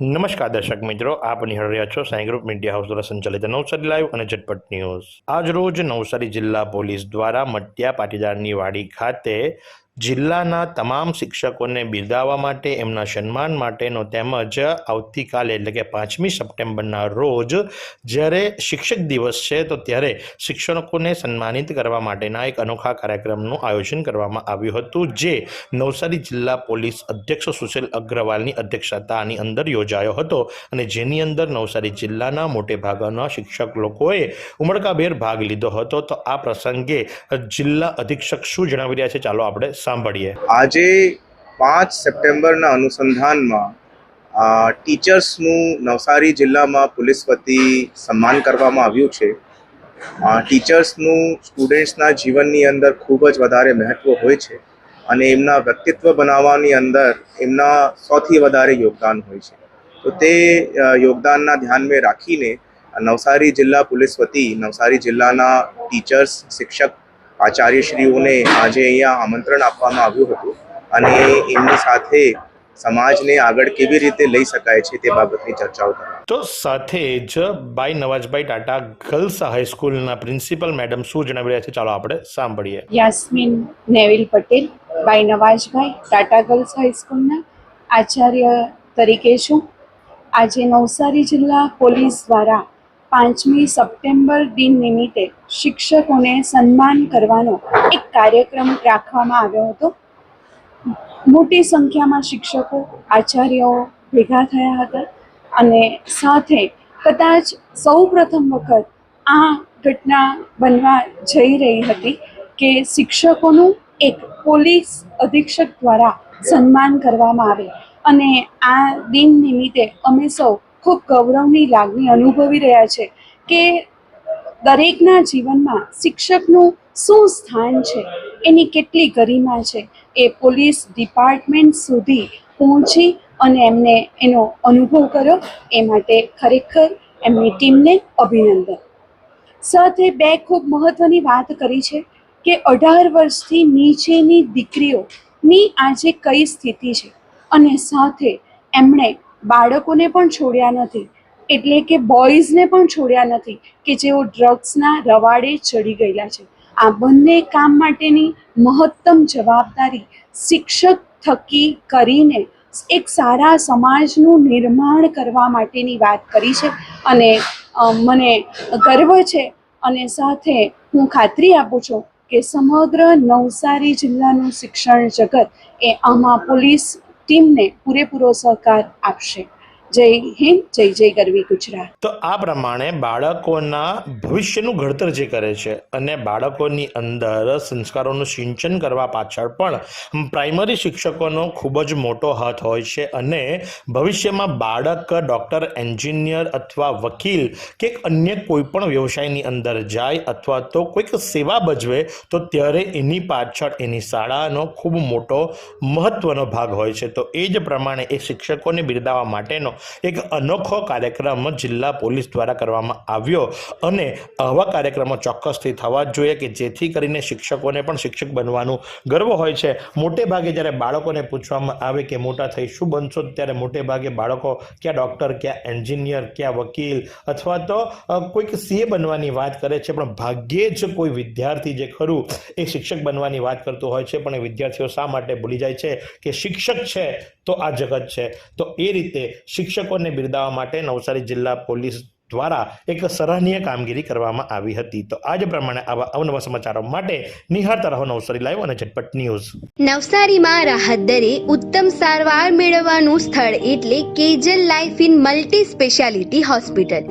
નમસ્કાર દર્શક મિત્રો, આપ નિહાળ રહ્યા છો સાંઈ ગ્રુપ મીડિયા હાઉસ દ્વારા સંચાલિત નવસારી લાઈવ અને ઝટપટ ન્યૂઝ. આજ રોજ નવસારી જિલ્લા પોલીસ દ્વારા મટિયા પાટીદારની વાડી ખાતે જિલ્લાના તમામ શિક્ષકોને બિરદાવવા માટે, એમના સન્માન માટેનો તેમજ આવતીકાલે એટલે કે પાંચમી સપ્ટેમ્બરના રોજ જ્યારે શિક્ષક દિવસ છે, તો ત્યારે શિક્ષકોને સન્માનિત કરવા માટેના એક અનોખા કાર્યક્રમનું આયોજન કરવામાં આવ્યું હતું, જે નવસારી જિલ્લા પોલીસ અધ્યક્ષ સુશીલ અગ્રવાલની અધ્યક્ષતાની અંદર યોજાયો હતો અને જેની અંદર નવસારી જિલ્લાના મોટે ભાગના શિક્ષક લોકોએ ઉમળકાભેર ભાગ લીધો હતો. તો આ પ્રસંગે જિલ્લા અધિક્ષક શું જણાવી રહ્યા છે, ચાલો આપણે સાંભળીએ. આજે પાંચ સપ્ટેમ્બરના અનુસંધાનમાં ટીચર્સનું નવસારી જિલ્લામાં પોલીસ વતી સન્માન કરવામાં આવ્યું છે. ટીચર્સનું સ્ટુડન્ટ્સના જીવનની અંદર ખૂબ જ વધારે મહત્ત્વ હોય છે અને એમના વ્યક્તિત્વ બનાવવાની અંદર એમના સૌથી વધારે યોગદાન હોય છે. તો તે યોગદાનના ધ્યાનમાં રાખીને નવસારી જિલ્લા પોલીસ વતી નવસારી જિલ્લાના ટીચર્સ, શિક્ષક આચાર્યશ્રીઓને આજે અહીંયા આમંત્રણ આપવામાં આવ્યું હતું અને એમની સાથે સમાજને આગળ કેવી રીતે લઈ શકાય છે તે બાબતની ચર્ચાઓ તો સાથે જ બાઈ નવાજભાઈ ટાટા ગર્લ્સ હાઈસ્કૂલના પ્રિન્સિપલ મેડમ શું જણાવી રહ્યા છે? ચાલો આપણે સાંભળીએ. યાસ્મીન નેવિલ પટેલ બાઈ નવાજભાઈ ટાટા ગર્લ્સ હાઈસ્કૂલના આચાર્ય તરીકે છું. આજે નવસારી જિલ્લા પોલીસ દ્વારા પાંચમી સપ્ટેમ્બર દિન નિમિત્તે શિક્ષકોને સન્માન કરવાનો એક કાર્યક્રમ રાખવામાં આવ્યો હતો. મોટી સંખ્યામાં શિક્ષકો આચાર્યો ભેગા થયા હતા અને સાથે કદાચ સૌ પ્રથમ વખત આ ઘટના બનવા જઈ રહી હતી કે શિક્ષકોનું એક પોલીસ અધિક્ષક દ્વારા સન્માન કરવામાં આવે. અને આ દિન નિમિત્તે અમે સૌ ખૂબ ગૌરવની લાગણી અનુભવી રહ્યા છે કે દરેકના જીવનમાં શિક્ષકનું શું સ્થાન છે, એની કેટલી ગરિમા છે, એ પોલીસ ડિપાર્ટમેન્ટ સુધી પહોંચી અને એમને એનો અનુભવ કર્યો, એ માટે ખરેખર એમની ટીમને અભિનંદન. સાથે બે ખૂબ મહત્ત્વની વાત કરી છે કે અઢાર વર્ષથી નીચેની દીકરીઓની આજે કઈ સ્થિતિ છે અને સાથે એમણે બાળકોને પણ છોડ્યા નથી. એટલે કે બોયઝને પણ છોડ્યા નથી કે જેઓ ડ્રગ્સના રવાડે ચડી ગયેલા છે. આ બંને કામ માટેની મહત્તમ જવાબદારી શિક્ષક થકી કરીને એક સારા સમાજનું નિર્માણ કરવા માટેની વાત કરી છે. અને મને ગર્વ છે અને સાથે હું ખાતરી આપું છું કે સમગ્ર નવસારી જિલ્લાનું શિક્ષણ જગત એ આમાં પોલીસ ટીમને પૂરેપૂરો સહકાર આપશે. તો આ પ્રમાણે બાળકોના ભવિષ્યનું ઘડતર જે કરે છે અને બાળકોની અંદર સંસ્કારોનું સિંચન કરવા પાછળ પણ પ્રાઇમરી શિક્ષકોનો ખૂબ જ મોટો હાથ હોય છે અને ભવિષ્યમાં બાળક, ડૉક્ટર, એન્જિનિયર અથવા વકીલ કે અન્ય કોઈ પણ વ્યવસાયની અંદર જાય અથવા તો કોઈક સેવા ભજવે તો ત્યારે એની પાછળ એની શાળાનો ખૂબ મોટો મહત્વનો ભાગ હોય છે. તો એ જ પ્રમાણે એ શિક્ષકોને બિરદાવવા માટેનો એક અનોખો કાર્યક્રમ જિલ્લા પોલીસ દ્વારા કરવામાં આવ્યો અને આવા કાર્યક્રમો ચોક્કસથી થવા જ જોઈએ કે જેથી કરીને શિક્ષકોને પણ શિક્ષક બનવાનું ગર્વ હોય છે. મોટે ભાગે જ્યારે બાળકોને પૂછવામાં આવે કે મોટા થઈ શું બનશો, ત્યારે મોટે ભાગે બાળકો ક્યાં ડૉક્ટર, ક્યાં એન્જિનિયર, ક્યાં વકીલ અથવા તો કોઈક સીએ બનવાની વાત કરે છે, પણ ભાગ્યે જ કોઈ વિદ્યાર્થી જે ખરું એ શિક્ષક બનવાની વાત કરતું હોય છે, પણ એ વિદ્યાર્થીઓ શા માટે ભૂલી જાય છે કે શિક્ષક છે તો આ જગત છે. તો એ રીતે શિક્ષકોને બિરદાવવા માટે નવસારી જિલ્લા પોલીસ દ્વારા એક સરાહનીય કામગીરી કરવામાં આવી હતી. તો આજ પ્રમાણે આવા અવનવા સમાચારો માટે નિહાળતા રહો નવસારી લાઈવ અને ઝટપટ ન્યૂઝ. નવસારીમાં રાહત દરે ઉત્તમ સારવાર મેળવવાનું સ્થળ એટલે Kejal life in multi speciality hospital.